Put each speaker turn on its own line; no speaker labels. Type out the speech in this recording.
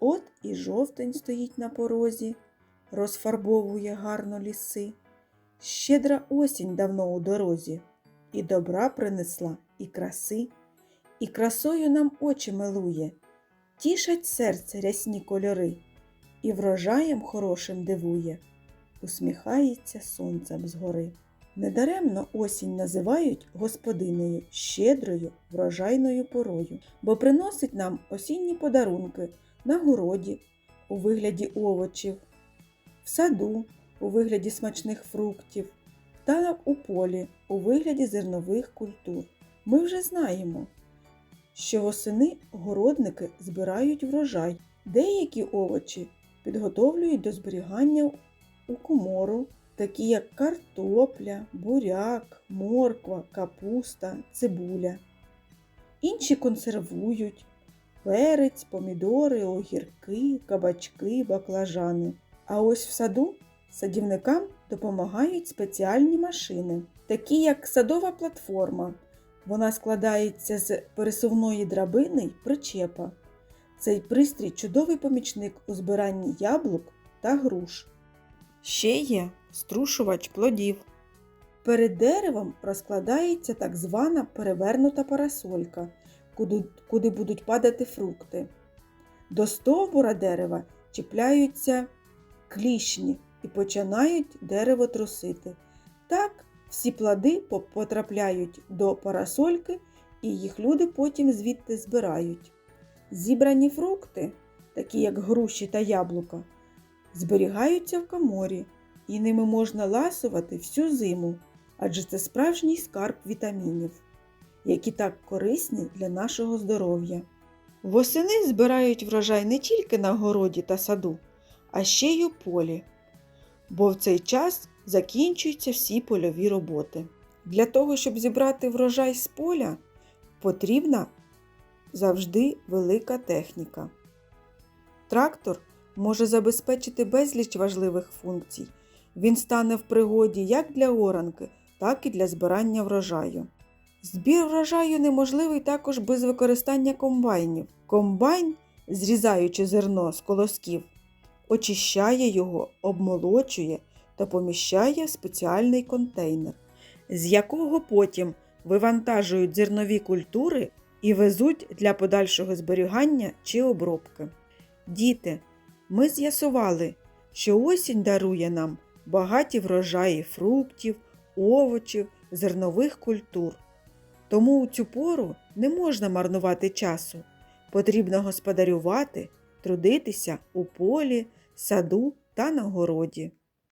От і жовтень стоїть на порозі, розфарбовує гарно ліси. Щедра осінь давно у дорозі, і добра принесла, і краси, і красою нам очі милує, тішать серце рясні кольори, і врожаєм хорошим дивує, усміхається сонцем згори. Недаремно осінь називають господинею, щедрою, врожайною порою, бо приносить нам осінні подарунки на городі у вигляді овочів, в саду у вигляді смачних фруктів та у полі у вигляді зернових культур. Ми вже знаємо, що восени городники збирають врожай. Деякі овочі підготовлюють до зберігання у комору, такі як картопля, буряк, морква, капуста, цибуля. Інші консервують, перець, помідори, огірки, кабачки, баклажани. А ось в саду садівникам допомагають спеціальні машини, такі як садова платформа. Вона складається з пересувної драбини й причепа. Цей пристрій чудовий помічник у збиранні яблук та груш. Ще є струшувач плодів. Перед деревом розкладається так звана перевернута парасолька, куди, куди будуть падати фрукти. До стовбура дерева чіпляються клішні і починають дерево трусити. Так всі плоди потрапляють до парасольки, і їх люди потім звідти збирають. Зібрані фрукти, такі як груші та яблука, зберігаються в коморі, і ними можна ласувати всю зиму, адже це справжній скарб вітамінів, які так корисні для нашого здоров'я. Восени збирають врожай не тільки на городі та саду, а ще й у полі, бо в цей час закінчуються всі польові роботи. Для того, щоб зібрати врожай з поля, потрібна завжди велика техніка. Трактор може забезпечити безліч важливих функцій. Він стане в пригоді як для оранки, так і для збирання врожаю. Збір врожаю неможливий також без використання комбайнів. Комбайн, зрізаючи зерно з колосків, очищає його, обмолочує та поміщає в спеціальний контейнер, з якого потім вивантажують зернові культури і везуть для подальшого зберігання чи обробки. Діти, ми з'ясували, що осінь дарує нам багаті врожаї фруктів, овочів, зернових культур. Тому у цю пору не можна марнувати часу. Потрібно господарювати, трудитися у полі, саду та на городі.